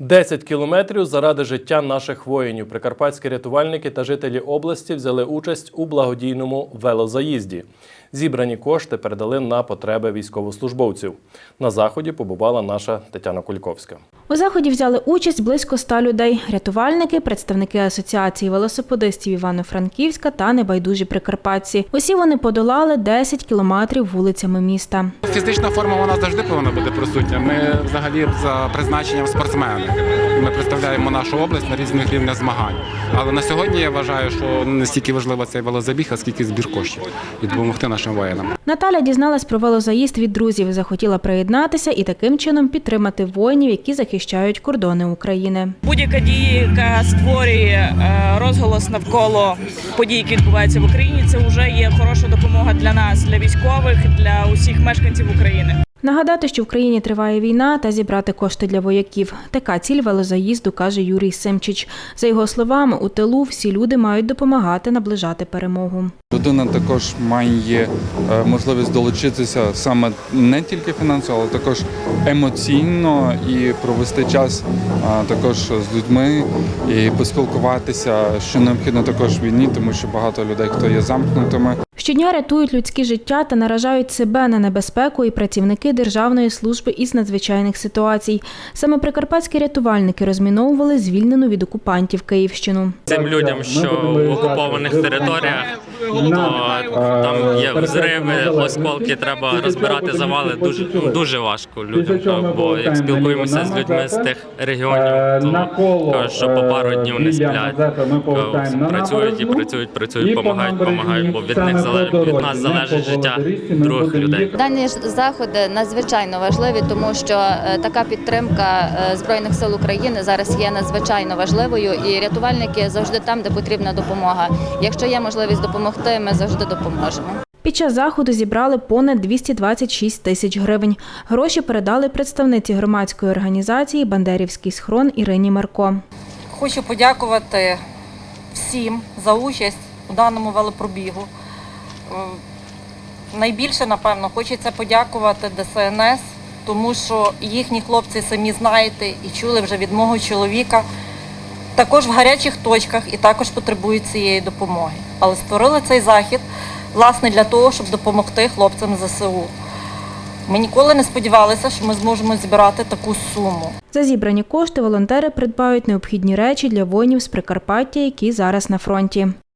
10 кілометрів заради життя наших воїнів. Прикарпатські рятувальники та жителі області взяли участь у благодійному велозаїзді. Зібрані кошти передали на потреби військовослужбовців. На заході побувала наша Тетяна Кульковська. У заході взяли участь близько ста людей: рятувальники, представники асоціації велосипедистів Івано-Франківська та небайдужі прикарпатці. Усі вони подолали 10 кілометрів вулицями міста. Фізична форма вона завжди повинна бути присутня. Ми взагалі за призначенням спортсмени. Ми представляємо нашу область на різних рівнях змагань. Але на сьогодні я вважаю, що не стільки важливо цей велозабіг, а скільки збір коштів і допомогти нашим воїнам. Наталя дізналась про велозаїзд від друзів, захотіла приєднатися і таким чином підтримати воїнів, які захищають кордони України. Будь-яка дія, яка створює е, розголос навколо подій, які відбуваються в Україні, це вже є хороша допомога для нас, для військових, для усіх мешканців України. Нагадати, що в країні триває війна та зібрати кошти для вояків. Така ціль велозаїзду, каже Юрій Симчич. За його словами, у тилу всі люди мають допомагати наближати перемогу. Людина також має е, можливість долучитися саме не тільки фінансово, але також емоційно і провести час е, також з людьми і поспілкуватися, що необхідно також війні, тому що багато людей, хто є замкнутими. Щодня рятують людські життя та наражають себе на небезпеку і працівники Державної служби із надзвичайних ситуацій. Саме прикарпатські рятувальники розміновували звільнену від окупантів Київщину. Цим людям, що в окупованих територіях, то там є взриви, осколки, треба розбирати завали. Дуже дуже важко людям. Бо як спілкуємося з людьми з тих регіонів, то кажуть, що по пару днів не сплять. Працюють і працюють, працюють, допомагають, допомагають, бо від них залежить від нас залежить життя других людей. Дані ж заходи надзвичайно важливі, тому що е, така підтримка е, збройних сил України зараз є надзвичайно важливою, і рятувальники завжди там, де потрібна допомога. Якщо є можливість допомогти, ми завжди допоможемо. Під час заходу зібрали понад 226 тисяч гривень. Гроші передали представниці громадської організації Бандерівський схрон Ірині Марко. Хочу подякувати всім за участь у даному велопробігу. Е, Найбільше, напевно, хочеться подякувати ДСНС, тому що їхні хлопці самі знаєте і чули вже від мого чоловіка. Також в гарячих точках і також потребують цієї допомоги. Але створили цей захід власне для того, щоб допомогти хлопцям ЗСУ. Ми ніколи не сподівалися, що ми зможемо зібрати таку суму. За зібрані кошти волонтери придбають необхідні речі для воїнів з Прикарпаття, які зараз на фронті.